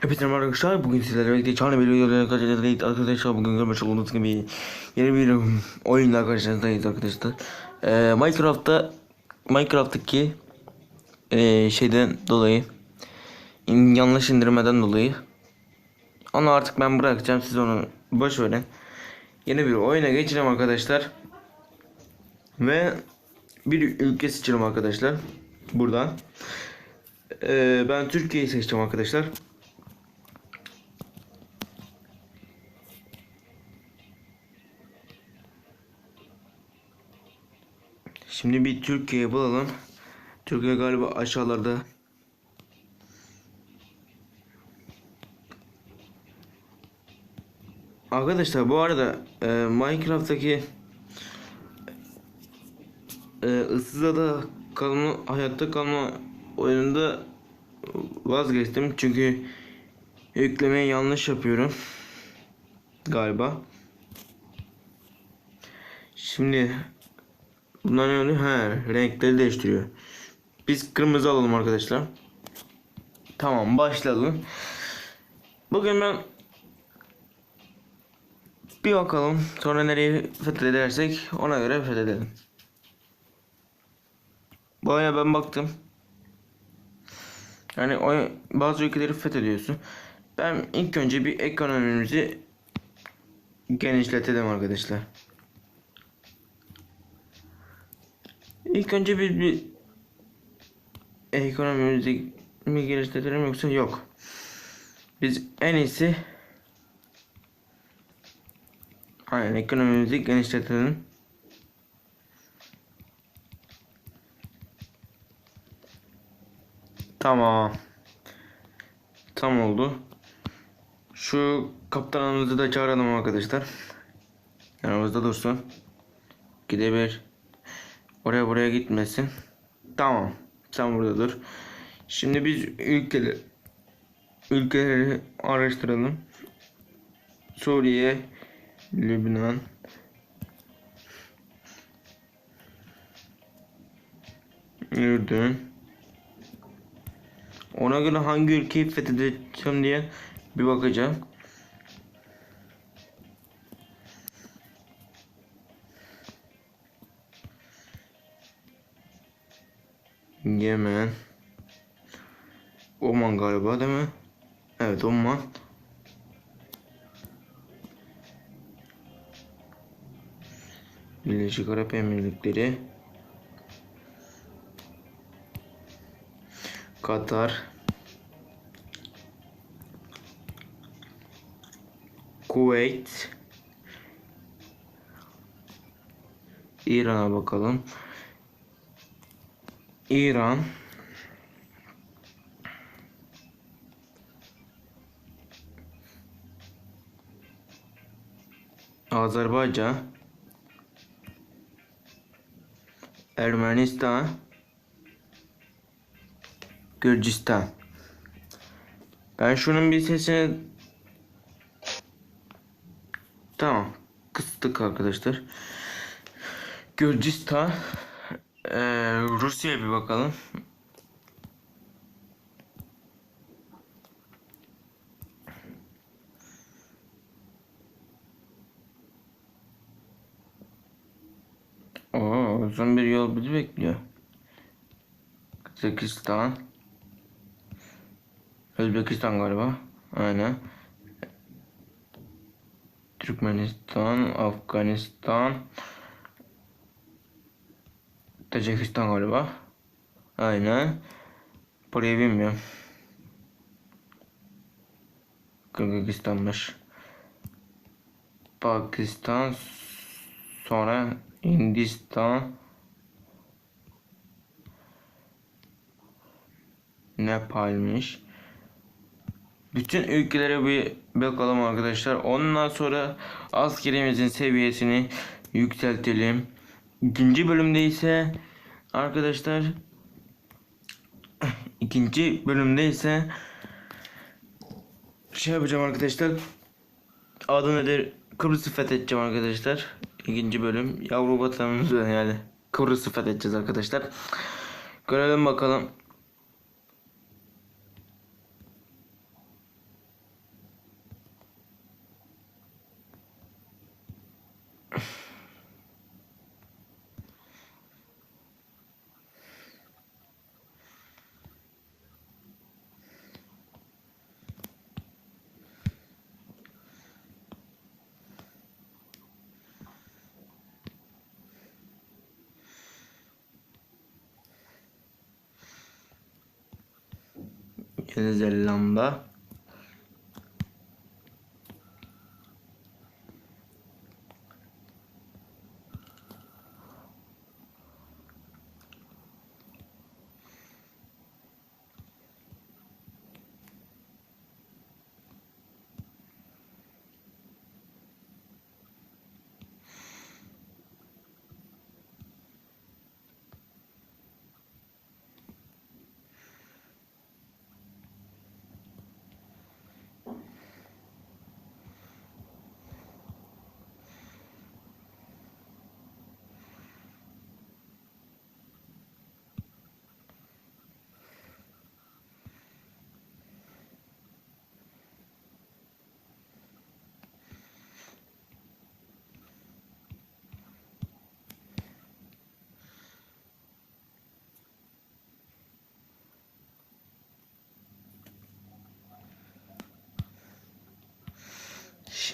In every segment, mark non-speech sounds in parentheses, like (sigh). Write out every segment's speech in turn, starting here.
Hepinize merhaba arkadaşlar. Bugün sizlerle birlikte çağrı bir videoda arkadaşlar arkadaşlar bugün görmüş olduğunuz gibi yeni bir oyunla karşınızdayız arkadaşlar. Ee, Minecraft'ta Minecraft'taki ee, şeyden dolayı in- yanlış indirmeden dolayı onu artık ben bırakacağım siz onu boş verin. Yeni bir oyuna geçelim arkadaşlar. Ve bir ülke seçelim arkadaşlar. Buradan. Ee, ben Türkiye'yi seçeceğim arkadaşlar. Şimdi bir Türkiye'ye bulalım. Türkiye galiba aşağılarda. Arkadaşlar bu arada e, Minecraft'taki e, ıssız ada kalma hayatta kalma oyununda vazgeçtim çünkü yüklemeyi yanlış yapıyorum galiba. Şimdi ne oluyor? He, renkleri değiştiriyor. Biz kırmızı alalım arkadaşlar. Tamam başlayalım. Bugün ben bir bakalım sonra nereyi fethedersek ona göre fethedelim. Bu ben baktım. Yani o bazı ülkeleri fethediyorsun. Ben ilk önce bir ekonomimizi genişletelim arkadaşlar. İlk önce bir, bir ekonomimizi mi genişletelim yoksa yok. Biz en iyisi Aynen ekonomimizi genişletelim. Tamam. Tam oldu. Şu kaptanımızı da çağıralım arkadaşlar. Yanımızda dursun. Gidebilir. Oraya buraya gitmesin. Tamam. Sen burada dur. Şimdi biz ülkeleri ülkeleri araştıralım. Suriye, Lübnan, Ürdün. Ona göre hangi ülkeyi fethedeceğim diye bir bakacağım. Yemen. Oman galiba değil mi? Evet Oman. Birleşik Arap Emirlikleri. Katar. Kuveyt. İran'a bakalım. İran. Azerbaycan. Ermenistan. Gürcistan. Ben şunun bir sesini Tamam. Kıstık arkadaşlar. Gürcistan. Ee, Rusya'ya bir bakalım. Oo, uzun bir yol bizi bekliyor. Kazakistan. Özbekistan galiba. Aynen. Türkmenistan, Afganistan, Tacikistan galiba. Aynen. Burayı bilmiyorum. Kırgızistan'mış. Pakistan, sonra Hindistan, Nepal'miş. Bütün ülkelere bir bakalım arkadaşlar. Ondan sonra askerimizin seviyesini yükseltelim. İkinci bölümde ise arkadaşlar (clears throat) ikinci bölümde ise şey yapacağım arkadaşlar. Adı nedir? Kıbrıs'ı fethedeceğim arkadaşlar. İkinci bölüm. Yavru vatanımızı yani Kıbrıs'ı fethedeceğiz arkadaşlar. Görelim bakalım. Yeni Zelanda.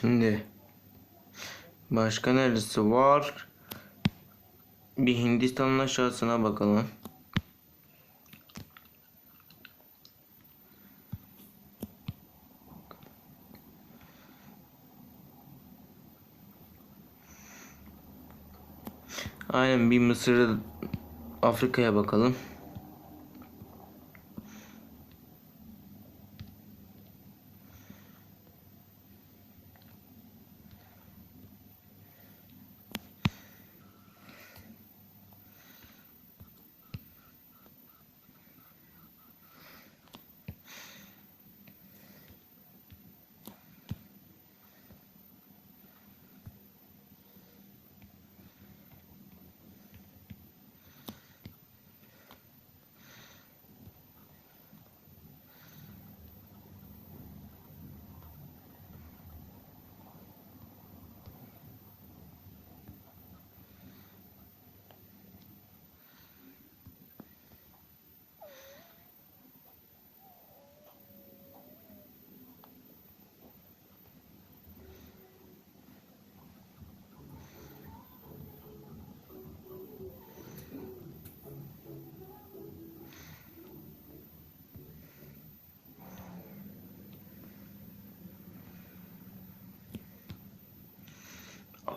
Şimdi başka neresi var? Bir Hindistan'ın aşağısına bakalım. Aynen bir Mısır Afrika'ya bakalım.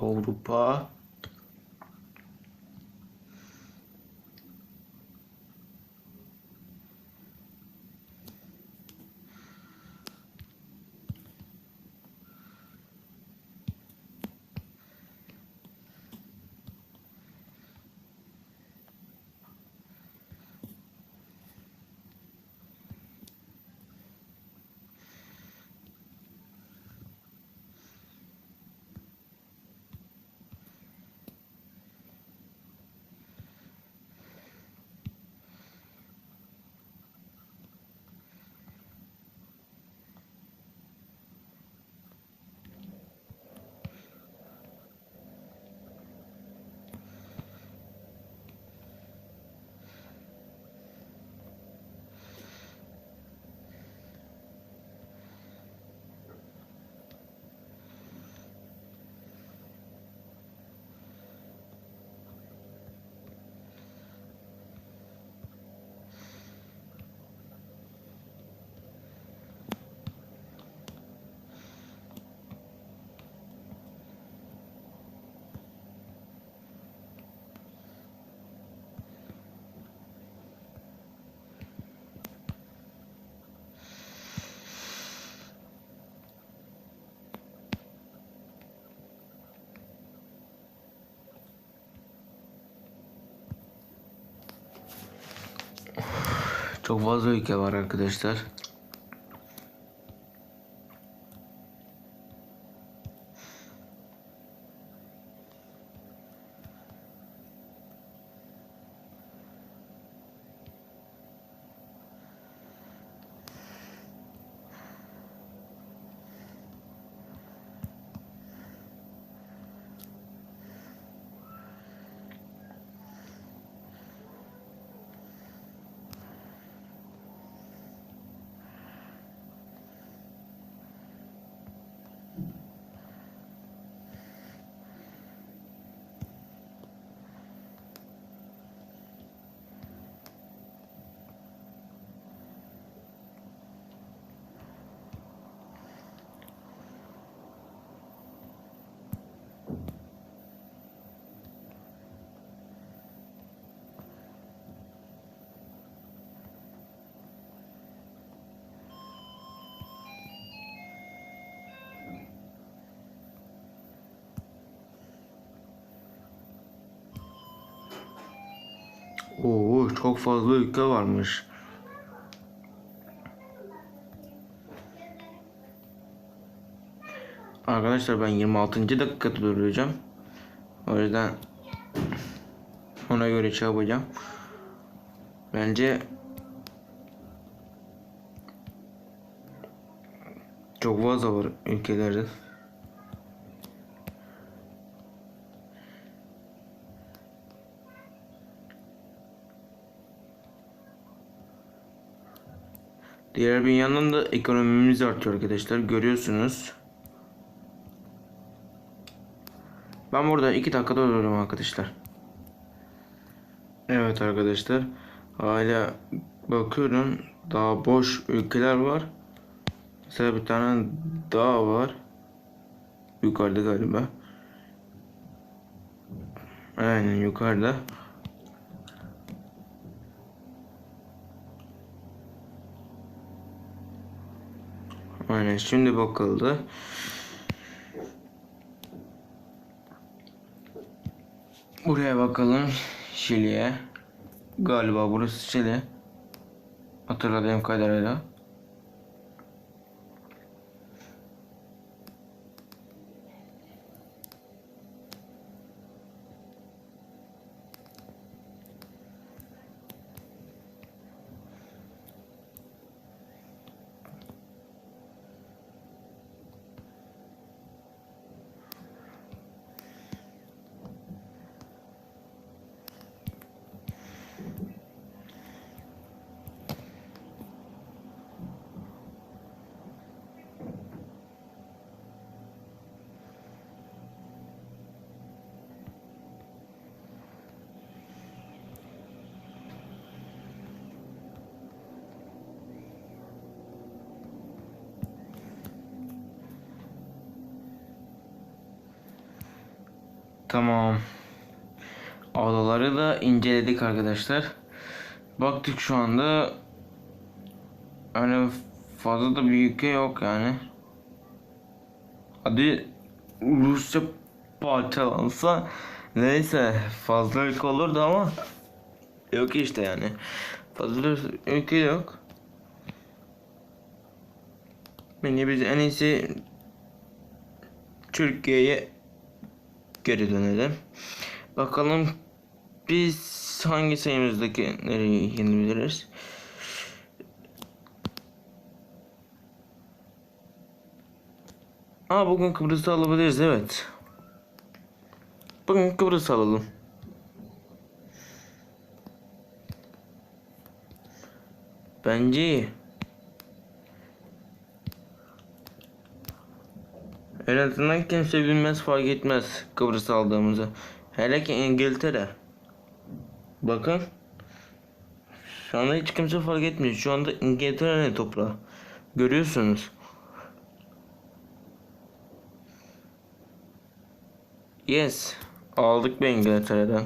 Orupá çok fazla ülke var arkadaşlar. Çok fazla ülke varmış. Arkadaşlar ben 26. dakikada duracağım. O yüzden ona göre şey yapacağım. Bence çok fazla var ülkelerde. Diğer bir yandan da ekonomimiz artıyor arkadaşlar. Görüyorsunuz. Ben burada iki dakikada olurum arkadaşlar. Evet arkadaşlar. Hala bakıyorum. Daha boş ülkeler var. Mesela bir tane dağ var. Yukarıda galiba. Aynen yukarıda. Aynen şimdi bakıldı. Buraya bakalım. Şili'ye. Galiba burası Şili. Hatırladığım kadarıyla. Tamam. Adaları da inceledik arkadaşlar. Baktık şu anda öyle fazla da bir ülke yok yani. Hadi Rusya parçalansa neyse fazla ülke olurdu ama yok işte yani. Fazla ülke yok. Bence biz en iyisi Türkiye'ye geri dönelim. Bakalım biz hangi sayımızdaki nereye yenebiliriz? Aa bugün Kıbrıs'ı alabiliriz evet. Bugün Kıbrıs alalım. Bence iyi. En azından kimse bilmez fark etmez Kıbrıs aldığımızı. Hele ki İngiltere. Bakın. Şu anda hiç kimse fark etmiyor. Şu anda İngiltere ne toprağı. Görüyorsunuz. Yes. Aldık be İngiltere'den.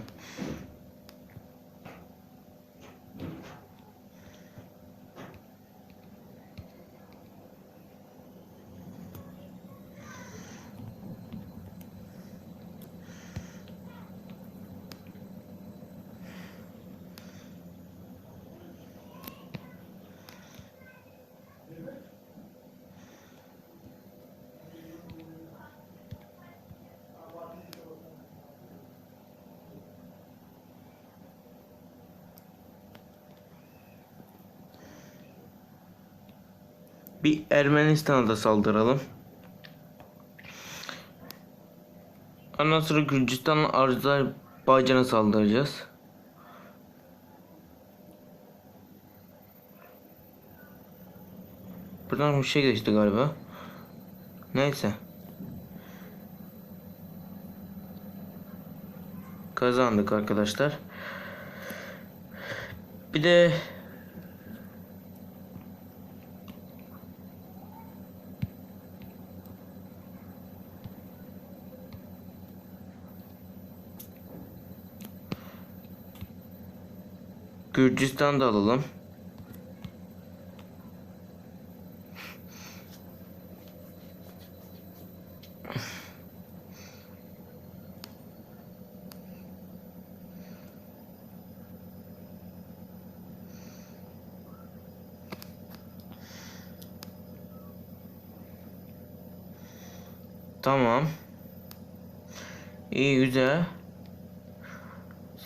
Bir Ermenistan'a da saldıralım. Ondan sonra Gürcistan'la Azerbaycan'a saldıracağız. Buradan bir şey geçti galiba. Neyse. Kazandık arkadaşlar. Bir de Gürcistan'da alalım. Tamam. İyi güzel.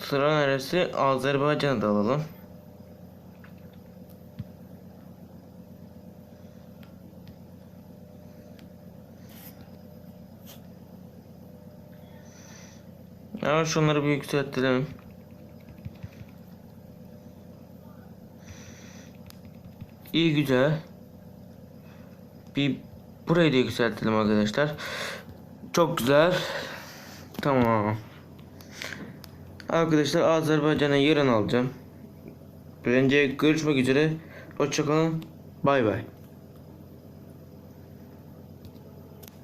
Sıra neresi? Azerbaycan'ı alalım. Ya şunları bir yükseltelim. İyi güzel. Bir burayı da yükseltelim arkadaşlar. Çok güzel. Tamam. Arkadaşlar Azerbaycan'a yarın alacağım. Bence görüşmek üzere. Hoşçakalın. Bay bay.